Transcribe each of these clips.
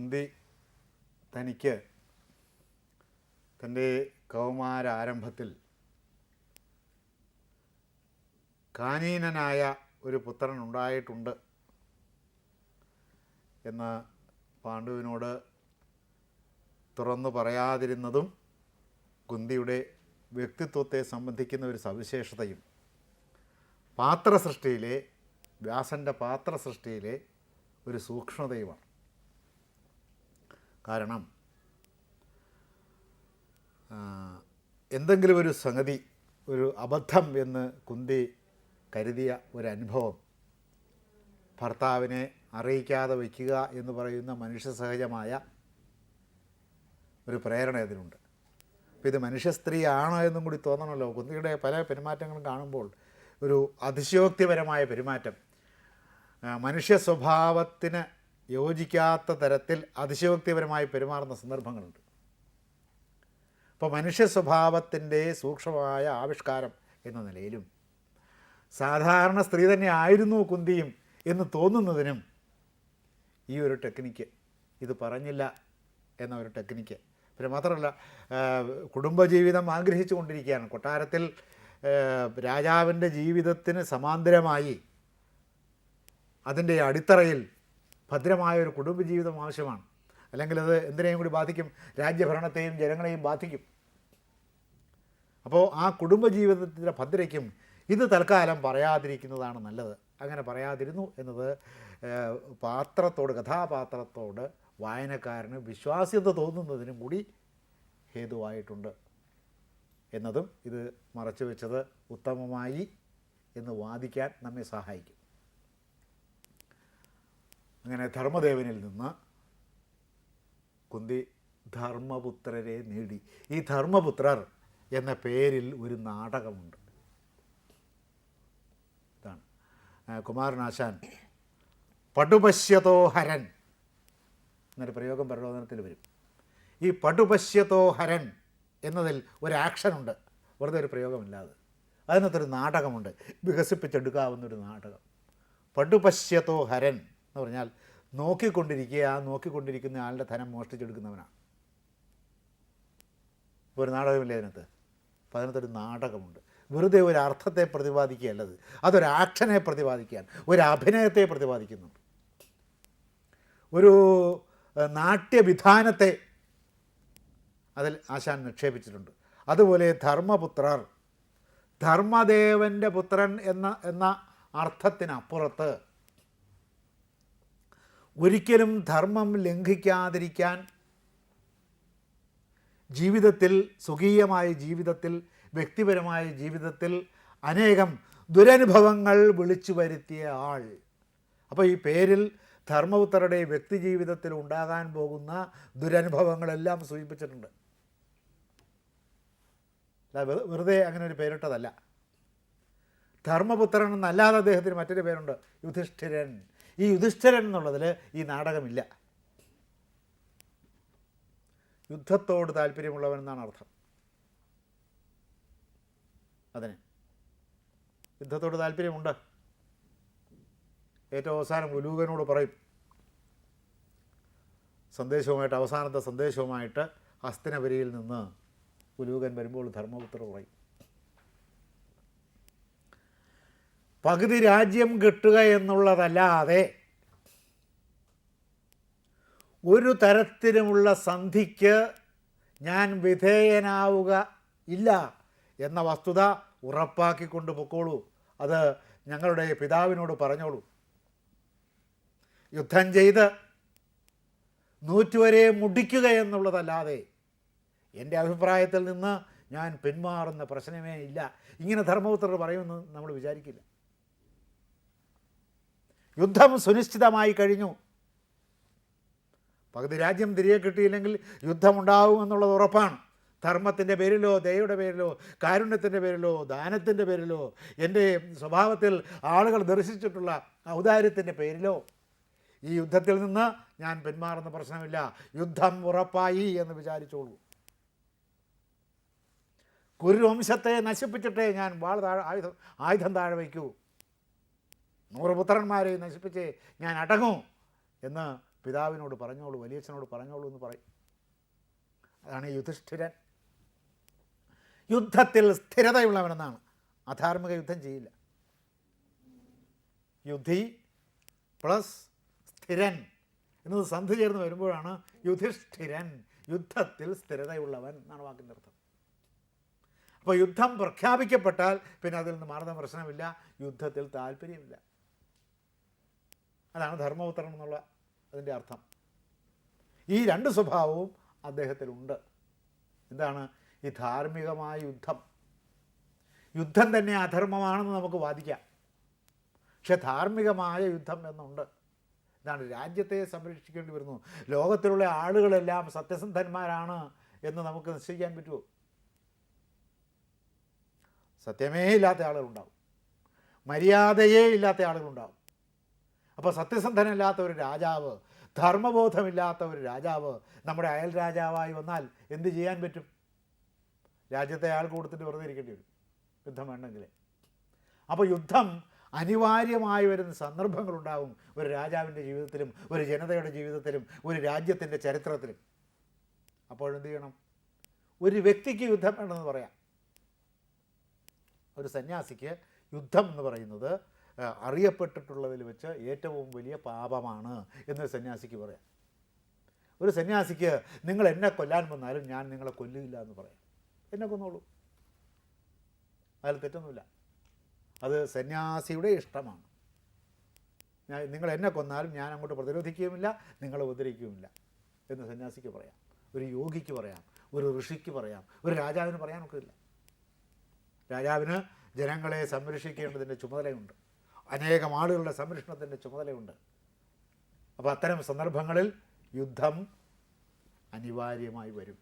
കുന്തി തനിക്ക് തന്റെ കൗമാരാരംഭത്തിൽ കാനീനനായ ഒരു പുത്രൻ ഉണ്ടായിട്ടുണ്ട് എന്ന് പാണ്ഡുവിനോട് തുറന്നു പറയാതിരുന്നതും കുന്തിയുടെ വ്യക്തിത്വത്തെ സംബന്ധിക്കുന്ന ഒരു സവിശേഷതയും പാത്രസൃഷ്ടിയിലെ വ്യാസന്റെ പാത്രസൃഷ്ടിയിലെ ഒരു സൂക്ഷ്മതയുമാണ്. കാരണം എന്തെങ്കിലും ഒരു സംഗതി ഒരു അബദ്ധം എന്ന് കുന്തി കരുതിയ ഒരു അനുഭവം ഭർത്താവിനെ അറിയിക്കാതെ വയ്ക്കുക എന്ന് പറയുന്ന മനുഷ്യ സഹജമായ ഒരു പ്രേരണ അതിനുണ്ട് അപ്പോൾ ഇത് മനുഷ്യ സ്ത്രീയാണോ എന്നും കൂടി തോന്നണമല്ലോ. കുന്തിയുടെ പല പെരുമാറ്റങ്ങളും കാണുമ്പോൾ ഒരു അതിശയോക്തിപരമായ പെരുമാറ്റം. മനുഷ്യ സ്വഭാവത്തിന് യോജിക്കാത്ത തരത്തിൽ അതിശയോക്തിപരമായി പെരുമാറുന്ന സന്ദർഭങ്ങളുണ്ട്. അപ്പോൾ മനുഷ്യ സ്വഭാവത്തിന്റെ സൂക്ഷ്മമായ ആവിഷ്കാരം എന്ന നിലയിലും സാധാരണ സ്ത്രീ തന്നെ ആയിരുന്നു കുന്തിയും എന്ന് തോന്നുന്നതിനും ഈ ഒരു ടെക്നിക്ക് ഇത് പറഞ്ഞില്ല എന്ന ഒരു ടെക്നിക്ക്. പിന്നെ മാത്രമല്ല കുടുംബജീവിതം ആഗ്രഹിച്ചു കൊണ്ടിരിക്കുകയാണ്. കൊട്ടാരത്തിൽ രാജാവിന്റെ ജീവിതത്തിന് സമാന്തരമായി അതിന്റെ അടിത്തറയിൽ ഭദ്രമായ ഒരു കുടുംബജീവിതം ആവശ്യമാണ്. അല്ലെങ്കിൽ അത് എന്തിനേയും കൂടി ബാധിക്കും? രാജ്യഭരണത്തെയും ജനങ്ങളെയും ബാധിക്കും. അപ്പോൾ ആ കുടുംബജീവിതത്തിന്റെ ഭദ്രയ്ക്കും ഇത് തൽക്കാലം പറയാതിരിക്കുന്നതാണ് നല്ലത്. അങ്ങനെ പറയാതിരുന്നു എന്നത് പാത്രത്തോട് കഥാപാത്രത്തോട് വായനക്കാരന് വിശ്വാസ്യത തോന്നുന്നതിനും കൂടി ഹേതുവായിട്ടുണ്ട്. എന്നതും ഇത് മറച്ചു വെച്ചത് ഉത്തമമായി എന്ന് വാദിക്കാൻ നമ്മെ സഹായിക്കും. അങ്ങനെ ധർമ്മദേവനിൽ നിന്ന് കുന്തി ധർമ്മപുത്രരെ നേടി. ഈ ധർമ്മപുത്രർ എന്ന പേരിൽ ഒരു നാടകമുണ്ട്. ഇതാണ്. കുമാരനാശാൻ പടുപശ്യതോ ഹരൻ എന്നൊരു പ്രയോഗം പ്രലോഭനത്തിൽ വരും. ഈ പടുപശ്യതോ ഹരൻ എന്നതിൽ ഒരു ആക്ഷനുണ്ട് വെറുതെ ഒരു പ്രയോഗമില്ലാതെ അതിനകത്തൊരു നാടകമുണ്ട്. വികസിപ്പിച്ചെടുക്കാവുന്നൊരു നാടകം. പടുപശ്യതോ ഹരൻ എന്ന് പറഞ്ഞാൽ നോക്കിക്കൊണ്ടിരിക്കുക ആ നോക്കിക്കൊണ്ടിരിക്കുന്ന ആളുടെ ധനം മോഷ്ടിച്ചെടുക്കുന്നവനാണ്. ഒരു നാടകമില്ലേ അതിനകത്ത്? അപ്പം അതിനകത്തൊരു നാടകമുണ്ട്. വെറുതെ ഒരു അർത്ഥത്തെ പ്രതിപാദിക്കുകയല്ലത് അതൊരു ആക്ഷനെ പ്രതിപാദിക്കാൻ ഒരു അഭിനയത്തെ പ്രതിപാദിക്കുന്നുണ്ട് ഒരു നാട്യവിധാനത്തെ അതിൽ ആശാൻ നിക്ഷേപിച്ചിട്ടുണ്ട്. അതുപോലെ ധർമ്മപുത്രർ ധർമ്മദേവന്റെ പുത്രൻ എന്ന എന്ന അർത്ഥത്തിനപ്പുറത്ത് ഒരിക്കലും ധർമ്മം ലംഘിക്കാതിരിക്കാൻ ജീവിതത്തിൽ സുഖീയമായ ജീവിതത്തിൽ വ്യക്തിപരമായ ജീവിതത്തിൽ അനേകം ദുരനുഭവങ്ങൾ വിളിച്ചു വരുത്തിയ ആൾ. അപ്പോൾ ഈ പേരിൽ ധർമ്മപുത്രരുടെ വ്യക്തി ജീവിതത്തിൽ ഉണ്ടാകാൻ പോകുന്ന ദുരനുഭവങ്ങളെല്ലാം സൂചിപ്പിച്ചിട്ടുണ്ട്. വെറുതെ അങ്ങനെ ഒരു പേരിട്ടതല്ല. ധർമ്മപുത്രൻ എന്നല്ലാതെ അദ്ദേഹത്തിന് മറ്റൊരു പേരുണ്ട്. യുധിഷ്ഠിരൻ. ഈ യുധിഷ്ഠിരൻ എന്നുള്ളതിൽ ഈ നാടകമില്ല. യുദ്ധത്തോട് താല്പര്യമുള്ളവൻ എന്നാണ് അർത്ഥം. അതിന്. യുദ്ധത്തോട് താല്പര്യമുണ്ട്. ഏറ്റവും അവസാനം ഉലൂകനോട് പറയും. സന്ദേശവുമായിട്ട് അവസാനത്തെ സന്ദേശവുമായിട്ട് ഹസ്തിനപുരിയിൽ നിന്ന് ഉലൂകൻ വരുമ്പോൾ ധർമ്മപുത്ര പറയും. പകുതി രാജ്യം കിട്ടുക എന്നുള്ളതല്ലാതെ ഒരു തരത്തിലുമുള്ള സന്ധിക്ക് ഞാൻ വിധേയനാവുക ഇല്ല എന്ന വസ്തുത ഉറപ്പാക്കിക്കൊണ്ട് പൊക്കോളൂ. അത് ഞങ്ങളുടെ പിതാവിനോട് പറഞ്ഞോളൂ. യുദ്ധം ചെയ്ത് നൂറ്റുവരെ മുടിക്കുക എന്നുള്ളതല്ലാതെ എന്റെ അഭിപ്രായത്തിൽ നിന്ന് ഞാൻ പിന്മാറുന്ന പ്രശ്നമേ ഇല്ല. ഇങ്ങനെ ധർമ്മപുത്രർ പറയുമെന്ന് നമ്മൾ വിചാരിക്കില്ല. യുദ്ധം സുനിശ്ചിതമായി കഴിഞ്ഞു. പകുതി രാജ്യം തിരികെ കിട്ടിയില്ലെങ്കിൽ യുദ്ധമുണ്ടാവുമെന്നുള്ളത് ഉറപ്പാണ്. ധർമ്മത്തിന്റെ പേരിലോ ദയയുടെ പേരിലോ കാരുണ്യത്തിന്റെ പേരിലോ ദാനത്തിന്റെ പേരിലോ എന്റെ സ്വഭാവത്തിൽ ആളുകൾ ദർശിച്ചിട്ടുള്ള ഔദാര്യത്തിന്റെ പേരിലോ. ഈ യുദ്ധത്തിൽ നിന്ന് ഞാൻ പിന്മാറുന്ന പ്രശ്നമില്ല. യുദ്ധം ഉറപ്പായി എന്ന് വിചാരിച്ചോളൂ. കുരുവംശത്തെ നശിപ്പിച്ചിട്ടേ ഞാൻ വാൾ താഴെ ആയുധം ആയുധം താഴെ വയ്ക്കൂ. നൂറ് പുത്രന്മാരെ നശിപ്പിച്ച് ഞാൻ അടങ്ങൂ എന്ന് പിതാവിനോട് പറഞ്ഞോളൂ വലിയച്ഛനോട് പറഞ്ഞോളൂ എന്ന് പറയും. അതാണ് യുധിഷ്ഠിരൻ. യുദ്ധത്തിൽ സ്ഥിരതയുള്ളവനെന്നാണ്. അധാർമിക യുദ്ധം ചെയ്യില്ല. യുദ്ധി പ്ലസ് സ്ഥിരൻ എന്നത് സന്ധി ചേർന്ന് വരുമ്പോഴാണ് യുധിഷ്ഠിരൻ യുദ്ധത്തിൽ സ്ഥിരതയുള്ളവൻ എന്നാണ് വാക്കിന്റെ അർത്ഥം. അപ്പോൾ യുദ്ധം പ്രഖ്യാപിക്കപ്പെട്ടാൽ പിന്നെ അതിൽ നിന്ന് മാറുന്ന പ്രശ്നമില്ല യുദ്ധത്തിൽ താല്പര്യമില്ല. അതാണ് ധർമ്മപുത്രൻ എന്നുള്ള അതിന്റെ അർത്ഥം. ഈ രണ്ട് സ്വഭാവവും അദ്ദേഹത്തിലുണ്ട്. എന്താണ്? ഈ ധാർമ്മികമായ യുദ്ധം. യുദ്ധം തന്നെ അധർമ്മമാണെന്ന് നമുക്ക് വാദിക്കാം. പക്ഷെ ധാർമ്മികമായ യുദ്ധം എന്നുണ്ട്. ഇതാണ് രാജ്യത്തെ സംരക്ഷിക്കേണ്ടി വരുന്നു. ലോകത്തിലുള്ള ആളുകളെല്ലാം സത്യസന്ധന്മാരാണ് എന്ന് നമുക്ക് നിശ്ചയിക്കാൻ പറ്റുമോ? സത്യമേ ഇല്ലാത്ത ആളുകളുണ്ടാവും. മര്യാദയേ ഇല്ലാത്ത ആളുകളുണ്ടാവും. അപ്പോൾ സത്യസന്ധനല്ലാത്ത ഒരു രാജാവ് ധർമ്മബോധമില്ലാത്ത ഒരു രാജാവ് നമ്മുടെ അയൽ രാജാവായി വന്നാൽ എന്ത് ചെയ്യാൻ പറ്റും? രാജ്യത്തെ അയാൾ കൊടുത്തിട്ട് വെറുതെ ഇരിക്കേണ്ടി വരും. യുദ്ധം വേണമെങ്കിൽ അപ്പോൾ യുദ്ധം അനിവാര്യമായി വരുന്ന സന്ദർഭങ്ങളുണ്ടാകും ഒരു രാജാവിന്റെ ജീവിതത്തിലും ഒരു ജനതയുടെ ജീവിതത്തിലും ഒരു രാജ്യത്തിന്റെ ചരിത്രത്തിലും. അപ്പോഴെന്ത് ചെയ്യണം? ഒരു വ്യക്തിക്ക് യുദ്ധം വേണമെന്ന് പറയാം. ഒരു സന്യാസിക്ക് യുദ്ധം എന്ന് പറയുന്നത് അറിയപ്പെട്ടിട്ടുള്ളതിൽ വെച്ച് ഏറ്റവും വലിയ പാപമാണ് എന്ന് സന്യാസിക്ക് പറയാം. ഒരു സന്യാസിക്ക് നിങ്ങൾ എന്നെ കൊല്ലാൻ വന്നാലും ഞാൻ നിങ്ങളെ കൊല്ലില്ല എന്ന് പറയാം. എന്നെ കൊന്നോളൂ. അതിൽ തെറ്റൊന്നുമില്ല. അത് സന്യാസിയുടെ ഇഷ്ടമാണ്. ഞാൻ നിങ്ങൾ എന്നെ കൊന്നാലും ഞാൻ അങ്ങോട്ട് പ്രതിരോധിക്കുകയുമില്ല നിങ്ങളെ ഉപദ്രവിക്കുകയുമില്ല എന്ന് സന്യാസിക്ക് പറയാം. ഒരു യോഗിക്ക് പറയാം ഒരു ഋഷിക്ക് പറയാം ഒരു രാജാവിന് പറയാനൊക്കെ ഇല്ല രാജാവിന് ജനങ്ങളെ സംരക്ഷിക്കേണ്ടതിന്റെ ചുമതലയുണ്ട്. അനേകം ആളുകളുടെ സംരക്ഷണത്തിന്റെ ചുമതലയുണ്ട്. അപ്പോൾ അത്തരം സന്ദർഭങ്ങളിൽ യുദ്ധം അനിവാര്യമായി വരും.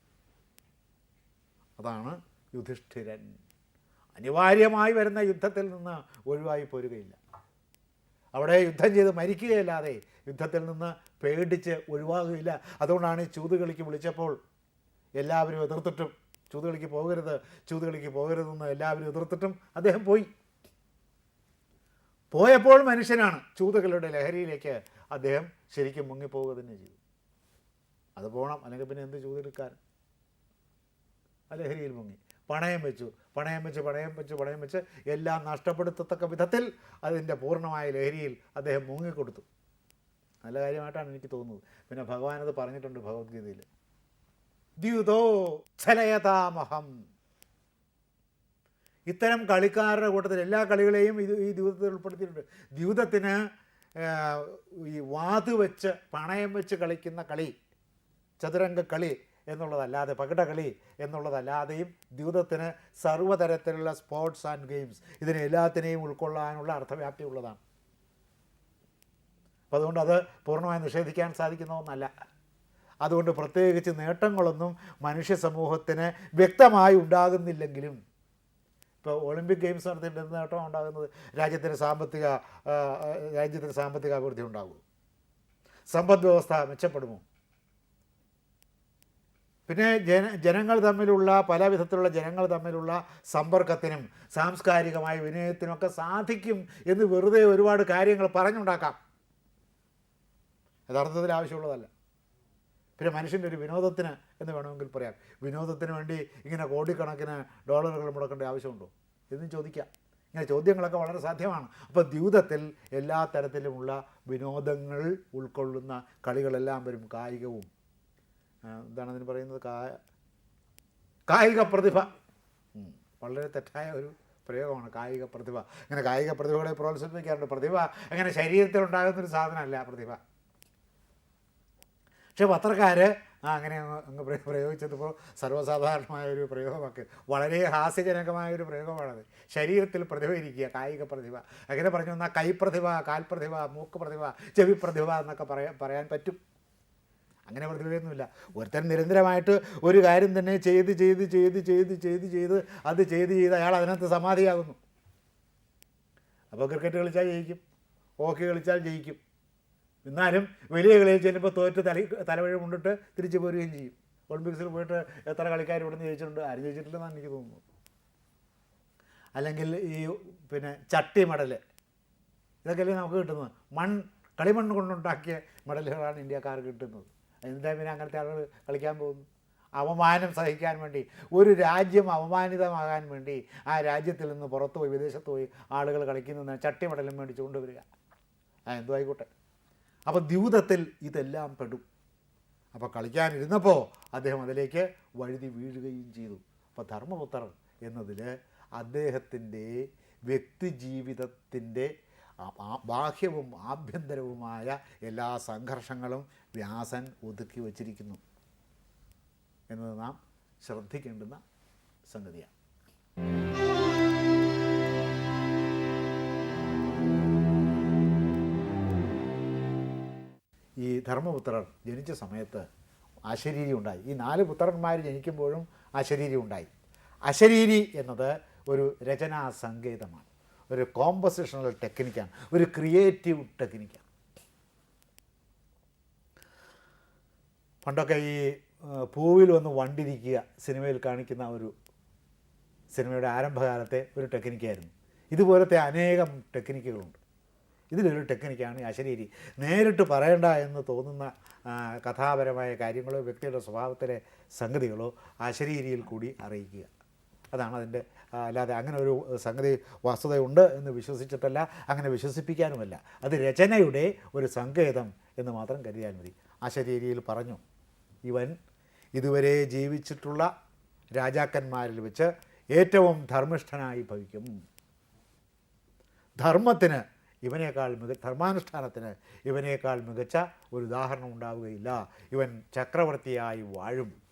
അതാണ് യുധിഷ്ഠിരൻ. അനിവാര്യമായി വരുന്ന യുദ്ധത്തിൽ നിന്ന് ഒഴിവായി പോരുകയില്ല. അവിടെ യുദ്ധം ചെയ്ത് മരിക്കുകയല്ലാതെ യുദ്ധത്തിൽ നിന്ന് പേടിച്ച് ഒഴിവാകുകയില്ല. അതുകൊണ്ടാണ് ഈ ചൂതുകളിക്ക് വിളിച്ചപ്പോൾ എല്ലാവരും എതിർത്തിട്ടും ചൂതുകളിക്ക് പോകരുത് ചൂതുകളിക്ക് പോകരുതെന്ന് എല്ലാവരും എതിർത്തിട്ടും അദ്ദേഹം പോയി. പോയപ്പോൾ മനുഷ്യനാണ്. ചൂതകളുടെ ലഹരിയിലേക്ക് അദ്ദേഹം ശരിക്കും മുങ്ങിപ്പോവുക തന്നെ ചെയ്തു. അത് പോകണം അല്ലെങ്കിൽ പിന്നെ എന്ത് ചൂതെടുക്കാൻ? ആ ലഹരിയിൽ മുങ്ങി. പണയം വെച്ചു. പണയം വെച്ച് പണയം വെച്ച് പണയം വെച്ച് എല്ലാം നഷ്ടപ്പെടുത്തത്തക്ക വിധത്തിൽ അതിന്റെ പൂർണമായ ലഹരിയിൽ അദ്ദേഹം മുങ്ങിക്കൊടുത്തു. നല്ല കാര്യമായിട്ടാണ് എനിക്ക് തോന്നുന്നത്. പിന്നെ ഭഗവാൻ അത് പറഞ്ഞിട്ടുണ്ട് ഭഗവത്ഗീതയിൽ. ദ്യുതോ ഛലയതാമഹം ഇത്തരം കളിക്കാരുടെ കൂട്ടത്തിൽ എല്ലാ കളികളെയും ഇത് ഈ ദ്യൂതത്തിൽ ഉൾപ്പെടുത്തിയിട്ടുണ്ട്. ദ്യൂതത്തിന് ഈ വാത് വെച്ച് പണയം വെച്ച് കളിക്കുന്ന കളി ചതുരംഗ കളി എന്നുള്ളതല്ലാതെ പകിടകളി എന്നുള്ളതല്ലാതെയും ദ്യൂതത്തിന് സർവതരത്തിലുള്ള സ്പോർട്സ് ആൻഡ് ഗെയിംസ് ഇതിനെ എല്ലാത്തിനെയും ഉൾക്കൊള്ളാനുള്ള അർത്ഥവ്യാപ്തി ഉള്ളതാണ്. അപ്പോൾ അതുകൊണ്ട് അത് പൂർണമായി നിഷേധിക്കാൻ സാധിക്കുന്ന ഒന്നല്ല. അതുകൊണ്ട് പ്രത്യേകിച്ച് നേട്ടങ്ങളൊന്നും മനുഷ്യ സമൂഹത്തിന് വ്യക്തമായി ഉണ്ടാകുന്നില്ലെങ്കിലും ഇപ്പോൾ ഒളിമ്പിക് ഗെയിംസ് നടത്തിയിട്ട് എന്ത് നേട്ടം ഉണ്ടാകുന്നത്? രാജ്യത്തിന് സാമ്പത്തിക രാജ്യത്തിന് സാമ്പത്തിക അഭിവൃദ്ധി ഉണ്ടാകും സമ്പദ് വ്യവസ്ഥ മെച്ചപ്പെടുമോ? പിന്നെ ജന ജനങ്ങൾ തമ്മിലുള്ള പല വിധത്തിലുള്ള ജനങ്ങൾ തമ്മിലുള്ള സമ്പർക്കത്തിനും സാംസ്കാരികമായ വിനയത്തിനുമൊക്കെ സാധിക്കും എന്ന് വെറുതെ ഒരുപാട് കാര്യങ്ങൾ പറഞ്ഞുണ്ടാക്കാം. യഥാർത്ഥത്തിൽ ആവശ്യമുള്ളതല്ല. പിന്നെ മനുഷ്യന്റെ ഒരു വിനോദത്തിന് എന്ന് വേണമെങ്കിൽ പറയാം. വിനോദത്തിന് വേണ്ടി ഇങ്ങനെ കോടിക്കണക്കിന് ഡോളറുകൾ മുടക്കേണ്ട ആവശ്യമുണ്ടോ? എന്നും ചോദിക്കാം. ഇങ്ങനെ ചോദ്യങ്ങളൊക്കെ വളരെ സാധ്യമാണ്. അപ്പോൾ ദ്യൂതത്തിൽ എല്ലാ തരത്തിലുമുള്ള വിനോദങ്ങൾ ഉൾക്കൊള്ളുന്ന കളികളെല്ലാം വരും കായികവും. എന്താണ് അതിന് പറയുന്നത്? കായിക പ്രതിഭ. വളരെ തെറ്റായ ഒരു പ്രയോഗമാണ് കായിക പ്രതിഭ. അങ്ങനെ കായിക പ്രതിഭകളെ പ്രോത്സാഹിപ്പിക്കാറുണ്ട്. പ്രതിഭ അങ്ങനെ ശരീരത്തിൽ ഉണ്ടാകുന്നൊരു സാധനമല്ല പ്രതിഭ. പക്ഷേ പത്രക്കാർ ആ അങ്ങനെ അങ്ങ് അങ്ങ് പ്രയോ- പ്രയോഗിച്ചതിപ്പോൾ സർവസാധാരണമായ ഒരു പ്രയോഗമൊക്കെ വളരെ ഹാസ്യജനകമായ ഒരു പ്രയോഗമാണത്. ശരീരത്തിൽ പ്രതിഭ ഇരിക്കുക കായിക പ്രതിഭ. അങ്ങനെ പറഞ്ഞു വന്നാൽ കൈപ്രതിഭ കാൽപ്രതിഭ മൂക്ക് പ്രതിഭ ചെവി പ്രതിഭ എന്നൊക്കെ പറയാൻ പറയാൻ പറ്റും. അങ്ങനെ പ്രതിഭയൊന്നുമില്ല. ഒരുത്തൻ നിരന്തരമായിട്ട് ഒരു കാര്യം തന്നെ ചെയ്ത് ചെയ്ത് ചെയ്ത് ചെയ്ത് ചെയ്ത് ചെയ്ത് അത് ചെയ്ത് ചെയ്ത് അയാൾ അതിനകത്ത് സമാധിയാകുന്നു. അപ്പോൾ ക്രിക്കറ്റ് കളിച്ചാൽ ജയിക്കും. ഹോക്കി കളിച്ചാൽ ജയിക്കും. എന്നാലും വലിയ കളിയിൽ ചെല്ലുമ്പോൾ തോറ്റ് തല തലവഴി കൊണ്ടിട്ട് തിരിച്ചു പോരുകയും ചെയ്യും. ഒളിമ്പിക്സിൽ പോയിട്ട് എത്ര കളിക്കാർ ഇവിടെ നിന്ന് ജയിച്ചിട്ടുണ്ട്? ആരും ജയിച്ചിട്ടില്ലെന്നാണ് എനിക്ക് തോന്നുന്നത്. അല്ലെങ്കിൽ ഈ പിന്നെ ചട്ടി മെഡൽ ഇതൊക്കെയല്ലേ നമുക്ക് കിട്ടുന്നത്? മൺ കളിമണ്ണ് കൊണ്ടുണ്ടാക്കിയ മെഡലുകളാണ് ഇന്ത്യക്കാർക്ക് കിട്ടുന്നത്. എന്താ പിന്നെ അങ്ങനത്തെ ആളുകൾ കളിക്കാൻ പോകുന്നു അപമാനം സഹിക്കാൻ വേണ്ടി ഒരു രാജ്യം അപമാനിതമാകാൻ വേണ്ടി ആ രാജ്യത്തിൽ നിന്ന് പുറത്ത് പോയി വിദേശത്ത് പോയി ആളുകൾ കളിക്കുന്ന ചട്ടി മെഡലും മേടിച്ച് കൊണ്ടുവരിക ആ എന്തോ ആയിക്കോട്ടെ. അപ്പോൾ ദ്യൂതത്തിൽ ഇതെല്ലാം പെടും. അപ്പോൾ കളിക്കാനിരുന്നപ്പോൾ അദ്ദേഹം അതിലേക്ക് വഴുതി വീഴുകയും ചെയ്തു. അപ്പോൾ ധർമ്മപുത്രൻ എന്നതിൽ അദ്ദേഹത്തിന്റെ വ്യക്തിജീവിതത്തിന്റെ ബാഹ്യവും ആഭ്യന്തരവുമായ എല്ലാ സംഘർഷങ്ങളും വ്യാസൻ ഒതുക്കി വച്ചിരിക്കുന്നു എന്നത് നാം ശ്രദ്ധിക്കേണ്ടുന്ന സംഗതിയാണ്. ഈ ധർമ്മപുത്രർ ജനിച്ച സമയത്ത് അശരീരി ഉണ്ടായി. ഈ നാല് പുത്രന്മാർ ജനിക്കുമ്പോഴും അശരീരി ഉണ്ടായി. അശരീരി എന്നത് ഒരു രചനാ സങ്കേതമാണ്. ഒരു കോമ്പസിഷണൽ ടെക്നിക്കാണ് ഒരു ക്രിയേറ്റീവ് ടെക്നിക്കാണ് പണ്ടൊക്കെ ഈ പൂവിൽ വന്ന് വണ്ടിരിക്കുക സിനിമയിൽ കാണിക്കുന്ന ഒരു സിനിമയുടെ ആരംഭകാലത്തെ ഒരു ടെക്നിക്കായിരുന്നു ഇതുപോലത്തെ അനേകം ടെക്നിക്കുകളുണ്ട് ഇതിലൊരു ടെക്നിക്കാണ് അശരീരി നേരിട്ട് പറയണ്ട എന്ന് തോന്നുന്ന കഥാപരമായ കാര്യങ്ങളോ വ്യക്തിയുടെ സ്വഭാവത്തിലെ സംഗതികളോ അശരീരിയിൽ കൂടി അറിയിക്കുക. അതാണ് അതിന്റെ അല്ലാതെ അങ്ങനെ ഒരു സംഗതി വസ്തുതയുണ്ട് എന്ന് വിശ്വസിച്ചിട്ടല്ല അങ്ങനെ വിശ്വസിപ്പിക്കാനുമല്ല. അത് രചനയുടെ ഒരു സങ്കേതം എന്ന് മാത്രം കരുതിയാൽ മതി. അശരീരിയിൽ പറഞ്ഞു ഇവൻ ഇതുവരെ ജീവിച്ചിട്ടുള്ള രാജാക്കന്മാരിൽ വെച്ച് ഏറ്റവും ധർമ്മിഷ്ഠനായി ഭവിക്കും. ധർമ്മത്തിന് ഇവനേക്കാൾ മിക ധർമാനുഷ്ഠാനത്തിന് ഇവനേക്കാൾ മികച്ച ഒരു ഉദാഹരണം ഉണ്ടാവുകയില്ല. ഇവൻ ചക്രവർത്തിയായി വാഴും.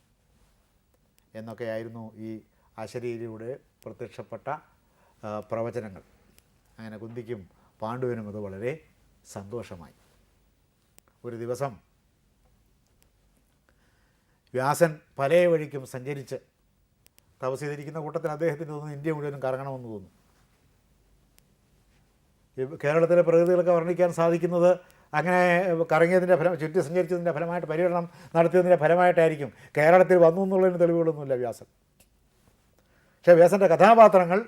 എന്നൊക്കെയായിരുന്നു ഈ അശരീരിയുടെ പ്രത്യക്ഷപ്പെട്ട പ്രവചനങ്ങൾ. അങ്ങനെ കുന്തിക്കും പാണ്ഡുവിനും അത് വളരെ സന്തോഷമായി. ഒരു ദിവസം വ്യാസൻ പല വഴിക്കും സഞ്ചരിച്ച് തപസ് ചെയ്തിരിക്കുന്ന കൂട്ടത്തിൽ അദ്ദേഹത്തിന് തോന്നുന്നു ഇന്ത്യ മുഴുവനും കറങ്ങണമെന്ന് തോന്നുന്നു. കേരളത്തിലെ പ്രകൃതികളൊക്കെ വർണിക്കാൻ സാധിക്കുന്നത് അങ്ങനെ കറങ്ങിയതിന്റെ ഫലം ചുറ്റി സഞ്ചരിച്ചതിന്റെ ഫലമായിട്ട് പര്യടനം നടത്തിയതിന്റെ ഫലമായിട്ടായിരിക്കും. കേരളത്തിൽ വന്നു എന്നുള്ളതിന് തെളിവുകളൊന്നുമില്ല വ്യാസൻ. പക്ഷേ വ്യാസന്റെ കഥാപാത്രങ്ങൾ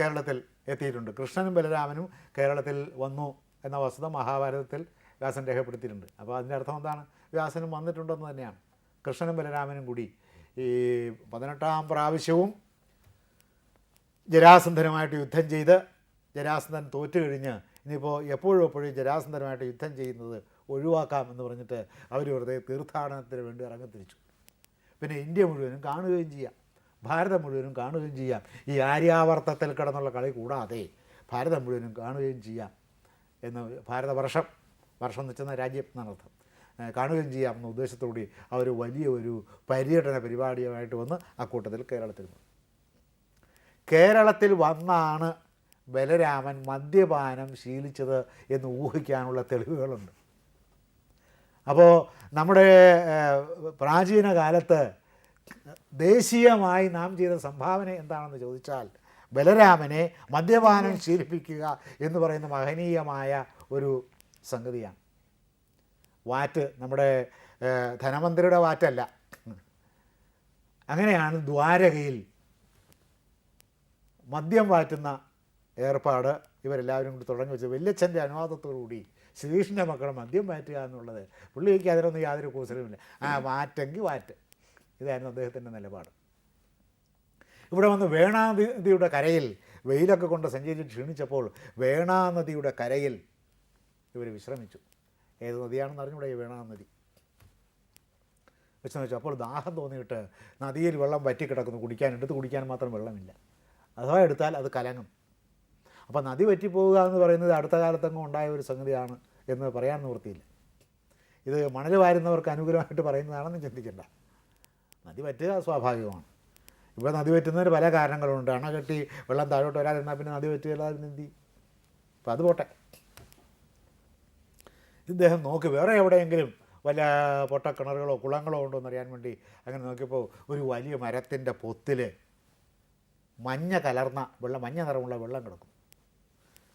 കേരളത്തിൽ എത്തിയിട്ടുണ്ട്. കൃഷ്ണനും ബലരാമനും കേരളത്തിൽ വന്നു എന്ന വസ്തുത മഹാഭാരതത്തിൽ വ്യാസൻ രേഖപ്പെടുത്തിയിട്ടുണ്ട്. അപ്പോൾ അതിന്റെ അർത്ഥം എന്താണ്? വ്യാസനും വന്നിട്ടുണ്ടെന്ന് തന്നെയാണ്. കൃഷ്ണനും ബലരാമനും കൂടി ഈ പതിനെട്ടാം പ്രാവശ്യവും ജരാസന്ധനുമായിട്ട് യുദ്ധം ചെയ്ത് ജരാസന്ധൻ തോറ്റു കഴിഞ്ഞ് ഇനിയിപ്പോൾ എപ്പോഴും എപ്പോഴും ജരാസന്ധനുമായിട്ട് യുദ്ധം ചെയ്യുന്നത് ഒഴിവാക്കാം എന്ന് പറഞ്ഞിട്ട് അവർ വെറുതെ തീർത്ഥാടനത്തിന് വേണ്ടി ഇറങ്ങിത്തിരിച്ചു പിന്നെ ഇന്ത്യ മുഴുവനും കാണുകയും ചെയ്യാം. ഭാരതം മുഴുവനും കാണുകയും ചെയ്യാം. ഈ ആര്യാവർത്തത്തിൽ കിടന്നുള്ള കളി കൂടാതെ ഭാരതം മുഴുവനും കാണുകയും ചെയ്യാം എന്ന് ഭാരതവർഷം വർഷം എന്ന് വെച്ചാൽ രാജ്യം എന്നാണ് അർത്ഥം. കാണുകയും ചെയ്യാം എന്ന ഉദ്ദേശത്തോടെ അവർ വലിയ ഒരു പര്യടന പരിപാടിയുമായിട്ട് വന്ന് അക്കൂട്ടത്തിൽ കേരളത്തിൽ വന്നു. കേരളത്തിൽ വന്നാണ് ബലരാമൻ മദ്യപാനം ശീലിച്ചത് എന്ന് ഊഹിക്കാനുള്ള തെളിവുകളുണ്ട്. അപ്പോൾ നമ്മുടെ പ്രാചീന കാലത്ത് ദേശീയമായി നാം ചെയ്ത സംഭാവന എന്താണെന്ന് ചോദിച്ചാൽ ബലരാമനെ മദ്യപാനം ശീലിപ്പിക്കുക എന്ന് പറയുന്ന മഹനീയമായ ഒരു സംഗതിയാണ്. വാറ്റ് നമ്മുടെ ധനമന്ത്രിയുടെ വാറ്റല്ല. അങ്ങനെയാണ് ദ്വാരകയിൽ മദ്യം വാറ്റുന്ന ഏർപ്പാട് ഇവരെല്ലാവരും കൂടി തുടങ്ങി വെച്ചത് വല്യച്ഛന്റെ അനുവാദത്തോടുകൂടി ശ്രീകൃഷ്ണന്റെ മക്കളെ മദ്യം മാറ്റുക എന്നുള്ളത്. പുള്ളിക്ക് അതിനൊന്നും യാതൊരു കൂസലുമില്ല. ആ മാറ്റെങ്കിൽ മാറ്റ്. ഇതായിരുന്നു അദ്ദേഹത്തിന്റെ നിലപാട്. ഇവിടെ വന്ന് വേണാനദിയുടെ കരയിൽ വെയിലൊക്കെ കൊണ്ട് സഞ്ചരിച്ച് ക്ഷീണിച്ചപ്പോൾ വേണാനദിയുടെ കരയിൽ ഇവർ വിശ്രമിച്ചു. ഏത് നദിയാണെന്ന് അറിഞ്ഞൂടെ ഈ വേണാനദി? വിശ്രമിച്ചു അപ്പോൾ ദാഹം തോന്നിയിട്ട് നദിയിൽ വെള്ളം വറ്റിക്കിടക്കുന്നു. കുടിക്കാൻ എടുത്ത് കുടിക്കാൻ മാത്രം വെള്ളമില്ല. അഥവാ എടുത്താൽ അത് കലങ്ങും. അപ്പോൾ നദി വറ്റിപ്പോവുക എന്ന് പറയുന്നത് അടുത്ത കാലത്തെങ്ങും ഉണ്ടായ ഒരു സംഗതിയാണ് എന്ന് പറയാൻ നിവൃത്തിയില്ല. ഇത് മണൽ വാരുന്നവർക്ക് അനുകൂലമായിട്ട് പറയുന്നതാണെന്ന് ചിന്തിക്കേണ്ട. നദി വറ്റുക സ്വാഭാവികമാണ്. ഇപ്പോൾ നദി വറ്റുന്നതിന് പല കാരണങ്ങളുണ്ട്. അണ കെട്ടി വെള്ളം താഴോട്ട് വരാതിരുന്നാൽ പിന്നെ നദി വറ്റുകയില്ലാതെ നീന്തി അപ്പോൾ അത് പോട്ടെ. ഇദ്ദേഹം നോക്കി വേറെ എവിടെയെങ്കിലും വല്ല പൊട്ടക്കിണറുകളോ കുളങ്ങളോ ഉണ്ടോ എന്നറിയാൻ വേണ്ടി അങ്ങനെ നോക്കിയപ്പോൾ ഒരു വലിയ മരത്തിന്റെ പൊത്തിൽ മഞ്ഞ കലർന്ന വെള്ളം മഞ്ഞ നിറമുള്ള വെള്ളം കിടക്കും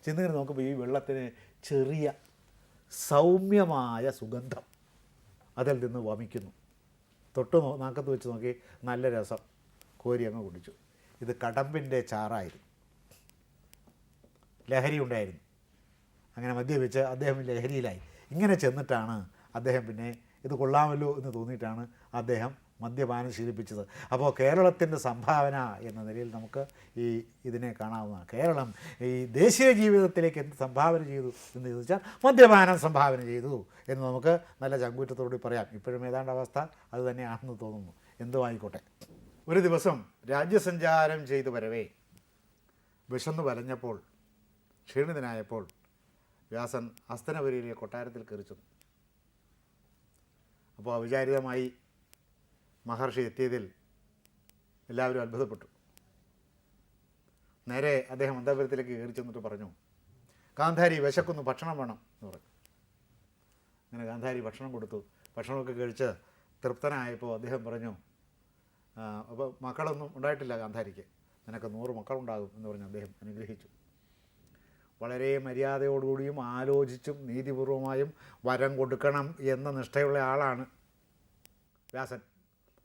ചെന്നിങ്ങനെ നോക്കുമ്പോൾ ഈ വെള്ളത്തിന് ചെറിയ സൗമ്യമായ സുഗന്ധം അതിൽ നിന്ന് വമിക്കുന്നു. തൊട്ട് നാക്കത്ത് വെച്ച് നോക്കി നല്ല രസം. കോരി അങ്ങ് കുടിച്ചു. ഇത് കടമ്പിന്റെ ചാറായിരുന്നു. ലഹരി ഉണ്ടായിരുന്നു. അങ്ങനെ മദ്യപിച്ച് അദ്ദേഹം ലഹരിയിലായി. ഇങ്ങനെ ചെന്നിട്ടാണ് അദ്ദേഹം പിന്നെ ഇത് കൊള്ളാമല്ലോ എന്ന് തോന്നിയിട്ടാണ് അദ്ദേഹം മദ്യപാനം ശീലിപ്പിച്ചത്. അപ്പോൾ കേരളത്തിന്റെ സംഭാവന എന്ന നിലയിൽ നമുക്ക് ഈ ഇതിനെ കാണാവുന്നതാണ്. കേരളം ഈ ദേശീയ ജീവിതത്തിലേക്ക് എന്ത് സംഭാവന ചെയ്തു എന്ന് ചോദിച്ചാൽ മദ്യപാനം സംഭാവന ചെയ്തു എന്ന് നമുക്ക് നല്ല ചങ്കൂറ്റത്തോടുകൂടി പറയാം. ഇപ്പോഴും ഏതാണ്ട് അവസ്ഥ അത് തന്നെയാണെന്ന് തോന്നുന്നു. എന്തോ ആയിക്കോട്ടെ. ഒരു ദിവസം രാജ്യസഞ്ചാരം ചെയ്തു വരവേ. വിശന്നു വലഞ്ഞപ്പോൾ ക്ഷീണിതനായപ്പോൾ വ്യാസൻ അസ്തനപുരിയിലെ കൊട്ടാരത്തിൽ കയറി ചെന്നു. അപ്പോൾ അവിചാരിതമായി മഹർഷി എത്തിയതിൽ എല്ലാവരും അത്ഭുതപ്പെട്ടു. നേരെ അദ്ദേഹം അന്തപുരത്തിലേക്ക് കയറി ചെന്നിട്ട് പറഞ്ഞു ഗാന്ധാരി വിശക്കുന്നു ഭക്ഷണം വേണം എന്ന് പറഞ്ഞു. അങ്ങനെ ഗാന്ധാരി ഭക്ഷണം കൊടുത്തു. ഭക്ഷണമൊക്കെ കഴിച്ച് തൃപ്തനായപ്പോൾ അദ്ദേഹം പറഞ്ഞു അപ്പോൾ മക്കളൊന്നും ഉണ്ടായിട്ടില്ല ഗാന്ധാരിക്ക്. നിനക്ക് നൂറ് മക്കളുണ്ടാകും എന്ന് പറഞ്ഞ് അദ്ദേഹം അനുഗ്രഹിച്ചു. വളരെ മര്യാദയോടുകൂടിയും ആലോചിച്ചും നീതിപൂർവമായും വരം കൊടുക്കണം എന്ന നിഷ്ഠയുള്ള ആളാണ് വ്യാസൻ.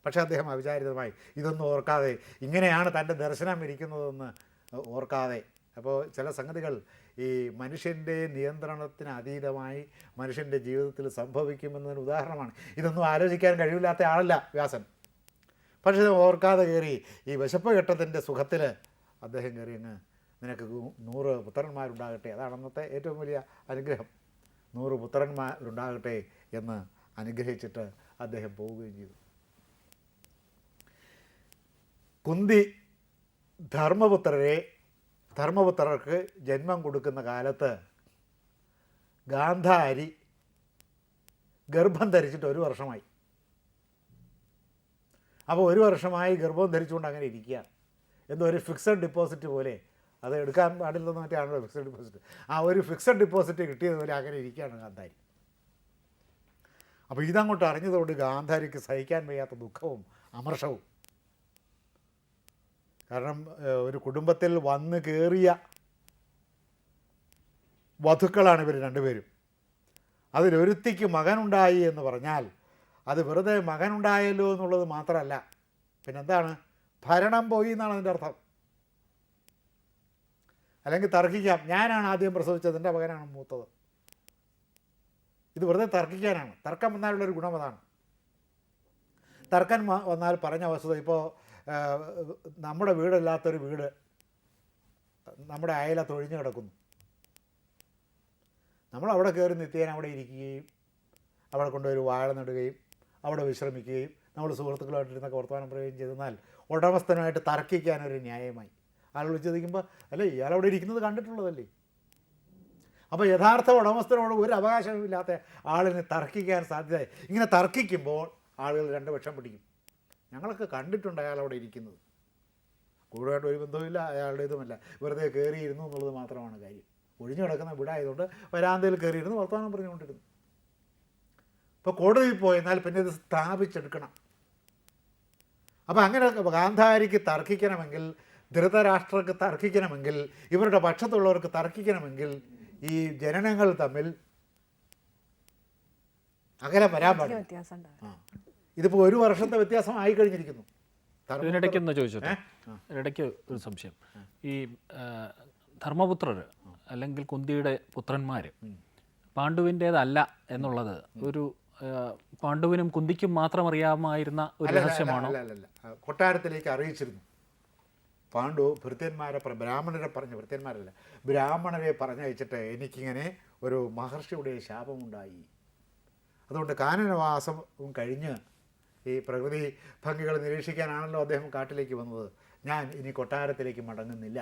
പക്ഷേ അദ്ദേഹം അവിചാരിതമായി ഇതൊന്നും ഓർക്കാതെ ഇങ്ങനെയാണ് തന്റെ ദർശനം ഇരിക്കുന്നതെന്ന് ഓർക്കാതെ. അപ്പോൾ ചില സംഗതികൾ ഈ മനുഷ്യന്റെ നിയന്ത്രണത്തിന് അതീതമായി മനുഷ്യന്റെ ജീവിതത്തിൽ സംഭവിക്കുമെന്നതിന് ഉദാഹരണമാണ്. ഇതൊന്നും ആലോചിക്കാൻ കഴിവില്ലാത്ത ആളല്ല വ്യാസൻ. പക്ഷേ ഓർക്കാതെ കയറി ഈ വിശപ്പ് ഘട്ടത്തിന്റെ സുഖത്തിൽ അദ്ദേഹം കയറി അങ്ങ് നിനക്ക് നൂറ് പുത്രന്മാരുണ്ടാകട്ടെ. അതാണ് അന്നത്തെ ഏറ്റവും വലിയ അനുഗ്രഹം. നൂറ് പുത്രന്മാരുണ്ടാകട്ടെ എന്ന് അനുഗ്രഹിച്ചിട്ട് അദ്ദേഹം പോവുകയും ചെയ്തു. കുന്തി ധർമ്മപുത്രരെ ധർമ്മപുത്രർക്ക് ജന്മം കൊടുക്കുന്ന കാലത്ത് ഗാന്ധാരി ഗർഭം ധരിച്ചിട്ട് ഒരു വർഷമായി. അപ്പോൾ ഒരു വർഷമായി ഗർഭം ധരിച്ചുകൊണ്ട് അങ്ങനെ ഇരിക്കുക എന്തോ ഒരു ഫിക്സഡ് ഡിപ്പോസിറ്റ് പോലെ. അത് എടുക്കാൻ പാടില്ലെന്ന് മറ്റാണല്ലോ ഫിക്സഡ് ഡിപ്പോസിറ്റ് ആ ഒരു ഫിക്സഡ് ഡിപ്പോസിറ്റ് കിട്ടിയതുപോലെ അങ്ങനെ ഇരിക്കുകയാണ് ഗാന്ധാരി. അപ്പോൾ ഇതങ്ങോട്ട് അറിഞ്ഞതുകൊണ്ട് ഗാന്ധാരിക്ക് സഹിക്കാൻ വയ്യാത്ത ദുഃഖവും അമർഷവും കാരണം ഒരു കുടുംബത്തിൽ വന്നു കയറിയ വധുക്കളാണ് ഇവർ രണ്ടുപേരും. അതിലൊരുത്തിക്ക് മകനുണ്ടായി എന്ന് പറഞ്ഞാൽ അത് വെറുതെ മകനുണ്ടായല്ലോ എന്നുള്ളത് മാത്രമല്ല. പിന്നെന്താണ്? ഭരണം പോയി എന്നാണ് അതിന്റെ അർത്ഥം. അല്ലെങ്കിൽ തർക്കിക്കാം. ഞാനാണ് ആദ്യം പ്രസവിച്ചത് എന്റെ മകനാണ് മൂത്തത്. ഇത് വെറുതെ തർക്കിക്കാനാണ്. തർക്കം വന്നാലുള്ളൊരു ഗുണം അതാണ്. തർക്കം വന്നാൽ പറഞ്ഞ വസ്തുത. ഇപ്പോൾ നമ്മുടെ വീടല്ലാത്തൊരു വീട് നമ്മുടെ അയല ഒഴിഞ്ഞു കിടക്കുന്നു. നമ്മൾ അവിടെ കയറി നിത്യേന അവിടെ ഇരിക്കുകയും അവിടെ കൊണ്ടുപോയി വാഴ നടുകയും അവിടെ വിശ്രമിക്കുകയും നമ്മൾ സുഹൃത്തുക്കളുമായിട്ടിരുന്നൊക്കെ വർത്തമാനം പറയുകയും ചെയ്തെന്നാൽ ഉടമസ്ഥനുമായിട്ട് തർക്കിക്കാനൊരു ന്യായമായി. ആൾ വിളിച്ച് ചോദിക്കുമ്പോൾ അല്ലേ ഇയാൾ അവിടെ ഇരിക്കുന്നത് കണ്ടിട്ടുള്ളതല്ലേ? അപ്പോൾ യഥാർത്ഥ ഉടമസ്ഥനോട് ഒരു അവകാശമില്ലാത്ത ആളിനെ തർക്കിക്കാൻ സാധ്യതയായി. ഇങ്ങനെ തർക്കിക്കുമ്പോൾ ആളുകൾ രണ്ട് പക്ഷം പിടിക്കും. ഞങ്ങളൊക്കെ കണ്ടിട്ടുണ്ട് അയാൾ അവിടെ ഇരിക്കുന്നത്. കൂടുതലായിട്ട് ഒരു ബന്ധവുമില്ല അയാളുടെ ഇതുമല്ല വെറുതെ കയറിയിരുന്നു എന്നുള്ളത് മാത്രമാണ് കാര്യം. ഒഴിഞ്ഞു കിടക്കുന്ന വീടായതുകൊണ്ട് വരാന്തയിൽ കയറിയിരുന്നു വർത്തമാനം പറഞ്ഞുകൊണ്ടിരുന്നു. ഇപ്പോൾ കോടതിയിൽ പോയെന്നാൽ പിന്നെ ഇത് സ്ഥാപിച്ചെടുക്കണം. അപ്പോൾ അങ്ങനെ ഗാന്ധാരിക്ക് തർക്കിക്കണമെങ്കിൽ ധൃതരാഷ്ട്രക്ക് തർക്കിക്കണമെങ്കിൽ ഇവരുടെ പക്ഷത്തുള്ളവർക്ക് തർക്കിക്കണമെങ്കിൽ ഈ ജനനങ്ങൾ തമ്മിൽ അകലം വരാൻ പാടില്ല. ഇതിപ്പോൾ ഒരു വർഷത്തെ വ്യത്യാസം ആയി കഴിഞ്ഞിരിക്കുന്നു ഇതിനിടയ്ക്ക് ഒന്ന് ചോദിച്ചോട്ടെ ഇടയ്ക്ക് ഇതിനിടയ്ക്ക് ഒരു സംശയം. ഈ ധർമ്മപുത്രർ അല്ലെങ്കിൽ കുന്തിയുടെ പുത്രന്മാർ പാണ്ഡുവിന്റേതല്ല എന്നുള്ളത് ഒരു പാണ്ഡുവിനും കുന്തിക്കും മാത്രം അറിയാമായിരുന്ന ഒരു രഹസ്യമാണോ. കൊട്ടാരത്തിലേക്ക് അറിയിച്ചിരുന്നു. പാണ്ഡു ഭൃത്യന്മാരെ ബ്രാഹ്മണരെ പറഞ്ഞു ഭൃത്യന്മാരല്ല ബ്രാഹ്മണരെ പറഞ്ഞയച്ചിട്ട് എനിക്കിങ്ങനെ ഒരു മഹർഷിയുടെ ശാപമുണ്ടായി. അതുകൊണ്ട് കാനനവാസവും കഴിഞ്ഞ് ഈ പ്രകൃതി ഭംഗികൾ നിരീക്ഷിക്കാനാണല്ലോ അദ്ദേഹം കാട്ടിലേക്ക് വന്നത്. ഞാൻ ഇനി കൊട്ടാരത്തിലേക്ക് മടങ്ങുന്നില്ല.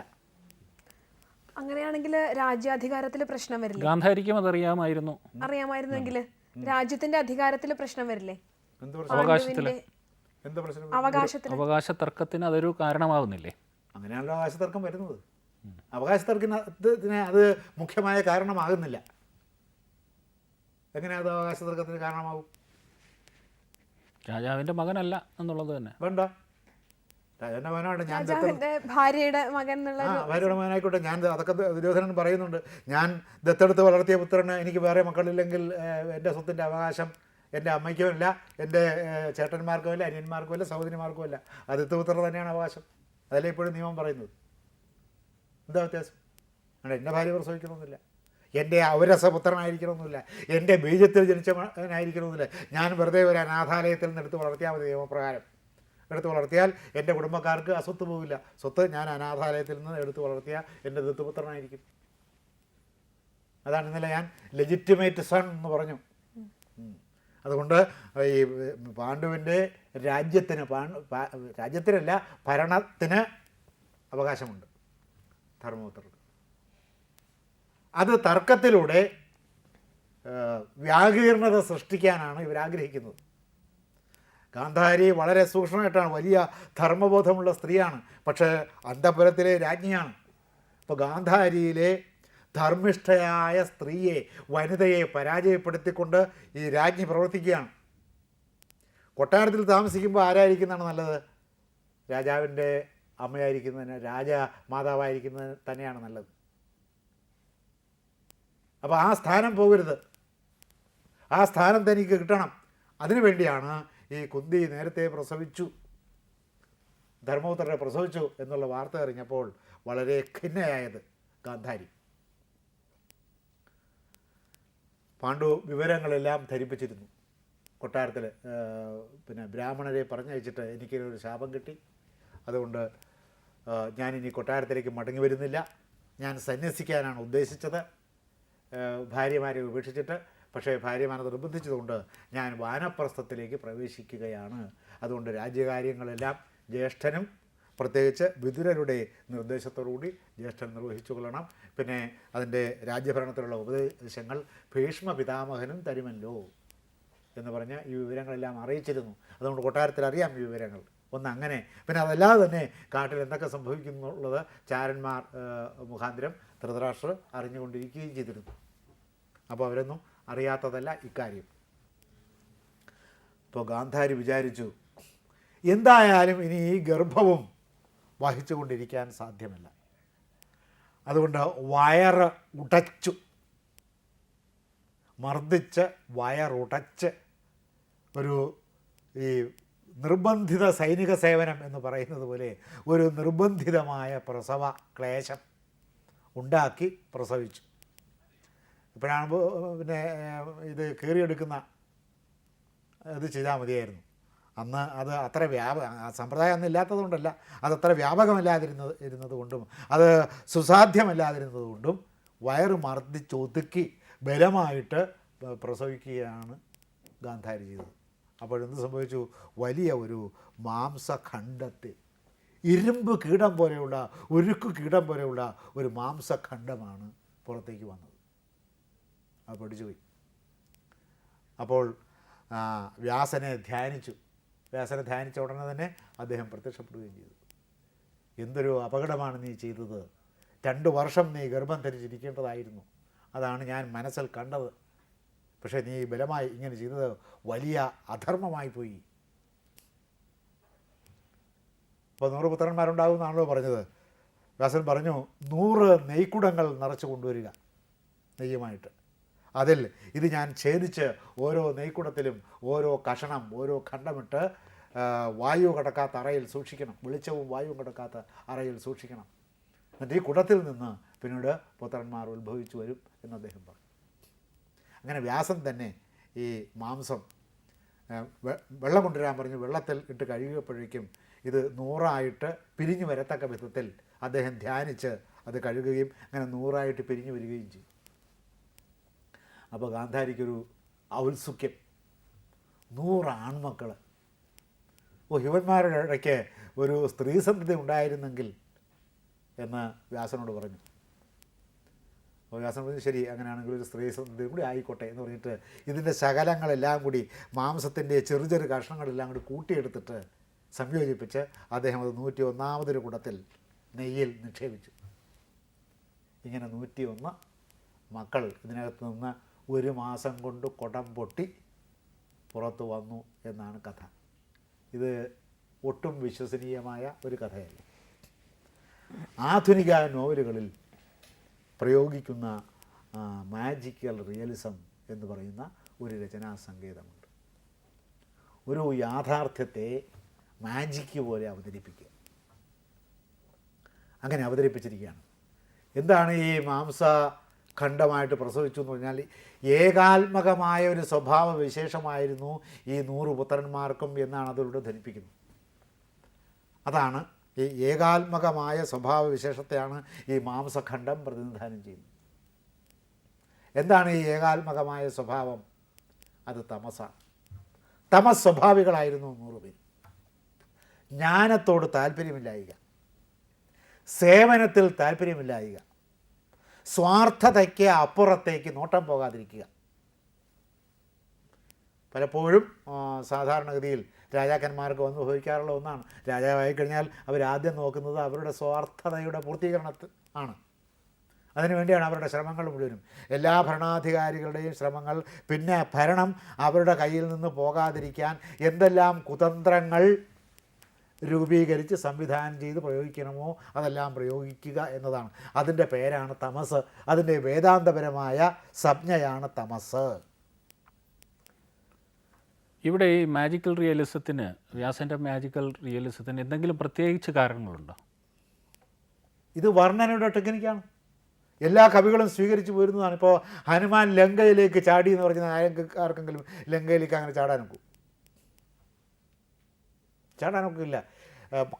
അങ്ങനെയാണെങ്കിൽ രാജ്യാധികാരത്തിൽ പ്രശ്നം വരില്ല? ഗാന്ധാരിക്കും അതറിയാമായിരുന്നു. അറിയാമായിരുന്നെങ്കിൽ രാജ്യത്തിന്റെ അധികാരത്തിൽ പ്രശ്നം വരില്ലേ? എന്ത് പ്രശ്നം അവകാശത്തിൽ. എന്ത് പ്രശ്നം അവകാശത്തിൽ അവകാശ തർക്കത്തിന് അതൊരു കാരണമാവുന്നില്ലേ? അങ്ങനെയാണല്ലോ അവകാശ തർക്കം വരുന്നത്. അവകാശ തർക്കത്തിന് അത് മുഖ്യമായ കാരണമാകുന്നില്ല. എങ്ങനെയാ അത് അവകാശ തർക്കത്തിന് കാരണമാകും? രാജാവിന്റെ മകനല്ല എന്നുള്ളത് തന്നെ. വേണ്ട. മകനാണ്. ഞാൻ രാജാവിന്റെ ഭാര്യയുടെ മകൻ എന്നുള്ള ആ ഭാര്യയുടെ മകനായിക്കോട്ടെ. ഞാൻ അതൊക്കെ ദുര്യോധനൻ പറയുന്നുണ്ട്. ഞാൻ ദത്തെടുത്ത് വളർത്തിയ പുത്രന് എനിക്ക് വേറെ മക്കളില്ലെങ്കിൽ എന്റെ സ്വത്തിന്റെ അവകാശം എന്റെ അമ്മയ്ക്കുമില്ല എന്റെ ഏഹ്, ചേട്ടന്മാർക്കുമില്ല അനിയന്മാർക്കുമില്ല സഹോദരിമാർക്കുമില്ല അത് ദത്തുപുത്രർ തന്നെയാണ് അവകാശം. അതല്ലേ ഇപ്പോഴും നിയമം പറയുന്നത്? എന്താ വ്യത്യാസം? അല്ല എന്റെ ഭാര്യ പ്രസവിക്കണമെന്നില്ല. എന്റെ ഔരസപുത്രനായിരിക്കണമെന്നില്ല. എന്റെ ബീജത്തിൽ ജനിച്ചവനായിരിക്കണമെന്നില്ല ഞാൻ വെറുതെ ഒരു അനാഥാലയത്തിൽ നിന്ന് എടുത്ത് വളർത്തിയാൽ മതി നിയമപ്രകാരം. എടുത്ത് വളർത്തിയാൽ എന്റെ കുടുംബക്കാർക്ക് അസ്വത്ത് പോവില്ല. സ്വത്ത് ഞാൻ അനാഥാലയത്തിൽ നിന്ന് എടുത്ത് വളർത്തിയ എന്റെ ദത്തുപുത്രനായിരിക്കും. അതാണ് ഇന്നലെ ഞാൻ ലെജിറ്റിമേറ്റ് സൺ എന്ന് പറഞ്ഞു. അതുകൊണ്ട് ഈ പാണ്ഡുവിന്റെ രാജ്യത്തിന് രാജ്യത്തിനല്ല ഭരണത്തിന് അവകാശമുണ്ട്. ധർമ്മപുത്രർക്ക്. അത് തർക്കത്തിലൂടെ വ്യാകീർണത സൃഷ്ടിക്കാനാണ് ഇവരാഗ്രഹിക്കുന്നത് ഗാന്ധാരി വളരെ സൂക്ഷ്മമായിട്ടാണ് വലിയ ധർമ്മബോധമുള്ള സ്ത്രീയാണ് പക്ഷേ അന്തപുരത്തിലെ രാജ്ഞിയാണ്. അപ്പോൾ ഗാന്ധാരിയിലെ ധർമ്മിഷ്ഠയായ സ്ത്രീയെ വനിതയെ പരാജയപ്പെടുത്തിക്കൊണ്ട് ഈ രാജ്ഞി പ്രവർത്തിക്കുകയാണ്. കൊട്ടാരത്തിൽ താമസിക്കുമ്പോൾ ആരായിരിക്കുന്നതാണ് നല്ലത്? രാജാവിന്റെ അമ്മയായിരിക്കുന്നതിന് രാജ മാതാവായിരിക്കുന്നത് തന്നെയാണ് നല്ലത്. അപ്പോൾ ആ സ്ഥാനം പോകരുത്. ആ സ്ഥാനം തനിക്ക് കിട്ടണം. അതിനു വേണ്ടിയാണ് ഈ കുന്തി നേരത്തെ പ്രസവിച്ചു. ധർമ്മപുത്രരെ പ്രസവിച്ചു എന്നുള്ള വാർത്ത അറിഞ്ഞപ്പോൾ വളരെ ഖിന്നയായത് ഗാന്ധാരി. പാണ്ഡു വിവരങ്ങളെല്ലാം ധരിപ്പിച്ചിരുന്നു. കൊട്ടാരത്തിൽ പിന്നെ ബ്രാഹ്മണരെ പറഞ്ഞയച്ചിട്ട് എനിക്കൊരു ശാപം കിട്ടി. അതുകൊണ്ട് ഞാനിനി കൊട്ടാരത്തിലേക്ക് മടങ്ങി വരുന്നില്ല. ഞാൻ സന്യസിക്കാനാണ് ഉദ്ദേശിച്ചത്. ഭാര്യമാരെ ഉപേക്ഷിച്ചിട്ട് പക്ഷേ ഭാര്യമാരെ നിർബന്ധിച്ചതുകൊണ്ട് ഞാൻ വാനപ്രസ്ഥത്തിലേക്ക് പ്രവേശിക്കുകയാണ്. അതുകൊണ്ട് രാജ്യകാര്യങ്ങളെല്ലാം ജ്യേഷ്ഠനും പ്രത്യേകിച്ച് വിതുരരുടെ നിർദ്ദേശത്തോടുകൂടി ജ്യേഷ്ഠൻ നിർവഹിച്ചു കൊള്ളണം. പിന്നെ അതിന്റെ രാജ്യഭരണത്തിലുള്ള ഉപദേശങ്ങൾ ഭീഷ്മ പിതാമഹനും തരുമല്ലോ എന്ന് പറഞ്ഞ് ഈ വിവരങ്ങളെല്ലാം അറിയിച്ചിരുന്നു. അതുകൊണ്ട് കൊട്ടാരത്തിൽ അറിയാം ഈ വിവരങ്ങൾ. ഒന്ന് അങ്ങനെ. പിന്നെ അതല്ലാതെ തന്നെ കാട്ടിൽ എന്തൊക്കെ സംഭവിക്കുന്നുള്ളത് ചാരന്മാർ മുഖാന്തരം ധൃതരാഷ്ട്രർ അറിഞ്ഞുകൊണ്ടിരിക്കുകയും ചെയ്തിരുന്നു. അപ്പോൾ അവരൊന്നും അറിയാത്തതല്ല ഇക്കാര്യം. ഇപ്പോൾ ഗാന്ധാരി വിചാരിച്ചു എന്തായാലും ഇനി ഈ ഗർഭവും വഹിച്ചുകൊണ്ടിരിക്കാൻ സാധ്യമല്ല. അതുകൊണ്ട് വയറ് ഉടച്ചു മർദ്ദിച്ച് വയറുടച്ച് ഒരു ഈ നിർബന്ധിത സൈനിക സേവനം എന്ന് പറയുന്നത് പോലെ ഒരു നിർബന്ധിതമായ പ്രസവ ക്ലേശം ഉണ്ടാക്കി പ്രസവിച്ചു. ഇപ്പോഴാണ് പിന്നെ ഇത് കീറിയെടുക്കുന്ന ഇത് ചെയ്താൽ മതിയായിരുന്നു. അന്ന് അത് അത്ര വ്യാപ സമ്പ്രദായം അന്ന് ഇല്ലാത്തതുകൊണ്ടല്ല അത് അത്ര വ്യാപകമല്ലാതിരുന്നത് ഇരുന്നത് കൊണ്ടും അത് സുസാധ്യമല്ലാതിരുന്നത് കൊണ്ടും വയറ് മർദ്ദിച്ചൊതുക്കി ബലമായിട്ട് പ്രസവിക്കുകയാണ് ഗാന്ധാരി ചെയ്തത്. അപ്പോഴെന്ത് സംഭവിച്ചു? വലിയ ഒരു മാംസഖണ്ഡത്തിൽ ഇരുമ്പ് കീടം പോലെയുള്ള ഉരുക്ക് കീടം പോലെയുള്ള ഒരു മാംസഖണ്ഡമാണ് പുറത്തേക്ക് വന്നത്. അത് പഠിച്ചുപോയി അപ്പോൾ വ്യാസനെ ധ്യാനിച്ചു. വ്യാസനെ ധ്യാനിച്ച ഉടനെ തന്നെ അദ്ദേഹം പ്രത്യക്ഷപ്പെടുകയും ചെയ്തു. എന്തൊരു അപകടമാണ് നീ ചെയ്തത്? രണ്ട് വർഷം നീ ഗർഭം ധരിച്ചിരിക്കേണ്ടതായിരുന്നു. അതാണ് ഞാൻ മനസ്സിൽ കണ്ടത്. പക്ഷേ നീ ബലമായി ഇങ്ങനെ ചെയ്തത് വലിയ അധർമ്മമായി പോയി. ഇപ്പോൾ നൂറ് പുത്രന്മാരുണ്ടാകുമെന്നാണല്ലോ പറഞ്ഞത്. വ്യാസൻ പറഞ്ഞു നൂറ് നെയ്ക്കുടങ്ങൾ നിറച്ച് കൊണ്ടുവരിക നെയ്യുമായിട്ട്. അതിൽ ഇത് ഞാൻ ഛേദിച്ച് ഓരോ നെയ്ക്കുടത്തിലും ഓരോ കഷണം ഓരോ ഖണ്ഡമിട്ട് വായു കടക്കാത്ത അറയിൽ സൂക്ഷിക്കണം. വെളിച്ചവും വായുവും കടക്കാത്ത അറയിൽ സൂക്ഷിക്കണം. എന്നിട്ട് ഈ കുടത്തിൽ നിന്ന് പിന്നീട് പുത്രന്മാർ ഉത്ഭവിച്ചു വരും എന്ന് അദ്ദേഹം പറഞ്ഞു. അങ്ങനെ വ്യാസൻ തന്നെ ഈ മാംസം വെള്ളം കൊണ്ടുവരാൻ പറഞ്ഞു. വെള്ളത്തിൽ ഇട്ട് കഴുകിയപ്പോഴേക്കും ഇത് നൂറായിട്ട് പിരിഞ്ഞു വരത്തക്ക വിധത്തിൽ അദ്ദേഹം ധ്യാനിച്ച് അത് കഴുകുകയും അങ്ങനെ നൂറായിട്ട് പിരിഞ്ഞു വരികയും ചെയ്തു. അപ്പോൾ ഗാന്ധാരിക്കൊരു ഔത്സുക്യം. നൂറ് ആൺമക്കൾ ഓ യുവന്മാരുടെ ഇടയ്ക്ക് ഒരു സ്ത്രീ സന്ധതി ഉണ്ടായിരുന്നെങ്കിൽ എന്ന് വ്യാസനോട് പറഞ്ഞു. അപ്പോൾ വ്യാസൻ പറഞ്ഞു ശരി അങ്ങനെയാണെങ്കിൽ ഒരു സ്ത്രീ സന്ധതി കൂടി ആയിക്കോട്ടെ എന്ന് പറഞ്ഞിട്ട് ഇതിന്റെ ശകലങ്ങളെല്ലാം കൂടി മാംസത്തിന്റെ ചെറു ചെറു കഷ്ണങ്ങളെല്ലാം കൂടി കൂട്ടിയെടുത്തിട്ട് സംയോജിപ്പിച്ച് അദ്ദേഹം അത് നൂറ്റി ഒന്നാമതൊരു കുടത്തിൽ നെയ്യിൽ നിക്ഷേപിച്ചു. ഇങ്ങനെ നൂറ്റി ഒന്ന് മക്കൾ ഇതിനകത്ത് നിന്ന് ഒരു മാസം കൊണ്ട് കുടം പൊട്ടി പുറത്തു വന്നു എന്നാണ് കഥ. ഇത് ഒട്ടും വിശ്വസനീയമായ ഒരു കഥയല്ല? ആധുനിക നോവലുകളിൽ പ്രയോഗിക്കുന്ന മാജിക്കൽ റിയലിസം എന്ന് പറയുന്ന ഒരു രചനാ സങ്കേതമുണ്ട് ഒരു യാഥാർത്ഥ്യത്തെ മാജിക്ക് പോലെ അവതരിപ്പിക്കുക. അങ്ങനെ അവതരിപ്പിച്ചിരിക്കുകയാണ്. എന്താണ് ഈ മാംസ ഖണ്ഡമായിട്ട് പ്രസവിച്ചു എന്ന് പറഞ്ഞാൽ ഏകാത്മകമായ ഒരു സ്വഭാവ വിശേഷമായിരുന്നു ഈ നൂറ് പുത്രന്മാർക്കും എന്നാണ് അതിലൂടെ ധരിപ്പിക്കുന്നത്. അതാണ് ഈ ഏകാത്മകമായ സ്വഭാവ വിശേഷത്തെയാണ് ഈ മാംസഖണ്ഡം പ്രതിനിധാനം ചെയ്യുന്നത്. എന്താണ് ഈ ഏകാത്മകമായ സ്വഭാവം? അത് തമസാണ്. തമസ് സ്വഭാവികളായിരുന്നു നൂറ് പേര് ജ്ഞാനത്തോട് താല്പര്യമില്ലായിക. സേവനത്തിൽ താല്പര്യമില്ലായിക. സ്വാർത്ഥതയ്ക്ക് അപ്പുറത്തേക്ക് നോട്ടം പോകാതിരിക്കുക. പലപ്പോഴും സാധാരണഗതിയിൽ രാജാക്കന്മാർക്ക് വന്ന് ഭവിക്കാറുള്ള ഒന്നാണ്. രാജാവായി കഴിഞ്ഞാൽ അവരാദ്യം നോക്കുന്നത് അവരുടെ സ്വാർത്ഥതയുടെ പൂർത്തീകരണത്തിൽ ആണ്. അതിനുവേണ്ടിയാണ് അവരുടെ ശ്രമങ്ങൾ മുഴുവനും. എല്ലാ ഭരണാധികാരികളുടെയും ശ്രമങ്ങൾ പിന്നെ ഭരണം അവരുടെ കയ്യിൽ നിന്ന് പോകാതിരിക്കാൻ എന്തെല്ലാം കുതന്ത്രങ്ങൾ രൂപീകരിച്ച് സംവിധാനം ചെയ്ത് പ്രയോഗിക്കണമോ? അതെല്ലാം പ്രയോഗിക്കുക എന്നതാണ്. അതിന്റെ പേരാണ് തമസ്. അതിന്റെ വേദാന്തപരമായ സംജ്ഞയാണ് തമസ്. ഇവിടെ ഈ മാജിക്കൽ റിയലിസത്തിന് വ്യാസന്റെ മാജിക്കൽ റിയലിസത്തിന് എന്തെങ്കിലും പ്രത്യേകിച്ച് കാരണങ്ങളുണ്ടോ? ഇത് വർണനയുടെ ടെക്നിക്കാണ്. എല്ലാ കവികളും സ്വീകരിച്ചു പോരുന്നതാണ്. ഇപ്പോൾ ഹനുമാൻ ലങ്കയിലേക്ക് ചാടി എന്ന് പറഞ്ഞാൽ ആരെങ്കിലും ആർക്കെങ്കിലും ലങ്കയിലേക്ക് അങ്ങനെ ചാടാനൊക്കും ചാടാനൊക്കില്ല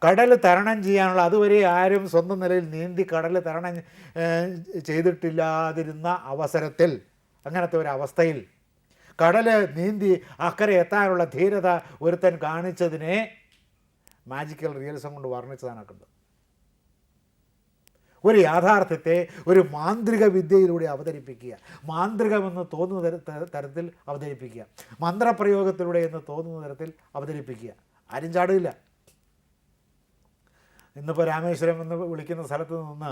കടൽ തരണം ചെയ്യാനുള്ള അതുവരെ ആരും സ്വന്തം നിലയിൽ നീന്തി കടൽ തരണം ചെയ്തിട്ടില്ലാതിരുന്ന അവസരത്തിൽ അങ്ങനത്തെ ഒരു അവസ്ഥയിൽ കടൽ നീന്തി അക്കരെ എത്താനുള്ള ധീരത ഒരുത്തൻ കാണിച്ചതിനെ മാജിക്കൽ റിയലിസം കൊണ്ട് വർണിച്ചതാണൊക്കെ ഒരു യാഥാർത്ഥ്യത്തെ ഒരു മാന്ത്രിക വിദ്യയിലൂടെ അവതരിപ്പിക്കുക. മാന്ത്രികമെന്ന് തോന്നുന്ന തര- തരത്തിൽ അവതരിപ്പിക്കുക. മന്ത്രപ്രയോഗത്തിലൂടെ എന്ന് തോന്നുന്ന തരത്തിൽ അവതരിപ്പിക്കുക. ആരും ചാടില്ല. ഇന്നിപ്പോൾ രാമേശ്വരം എന്ന് വിളിക്കുന്ന സ്ഥലത്ത് നിന്ന്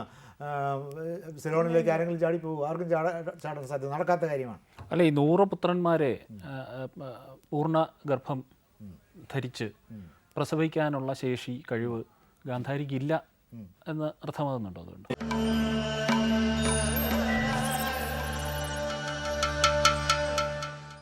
സിലോണിലേക്ക് ആരെങ്കിലും ചാടിപ്പോകും ആർക്കും ചാടാ ചാടാൻ സാധ്യത നടക്കാത്ത കാര്യമാണ്. അല്ല ഈ നൂറ് പുത്രന്മാരെ പൂർണ ഗർഭം ധരിച്ച് പ്രസവിക്കാനുള്ള ശേഷി കഴിവ് ഗാന്ധാരിക്കില്ല എന്ന് അർത്ഥമാകുന്നുണ്ടോ അതുകൊണ്ട്?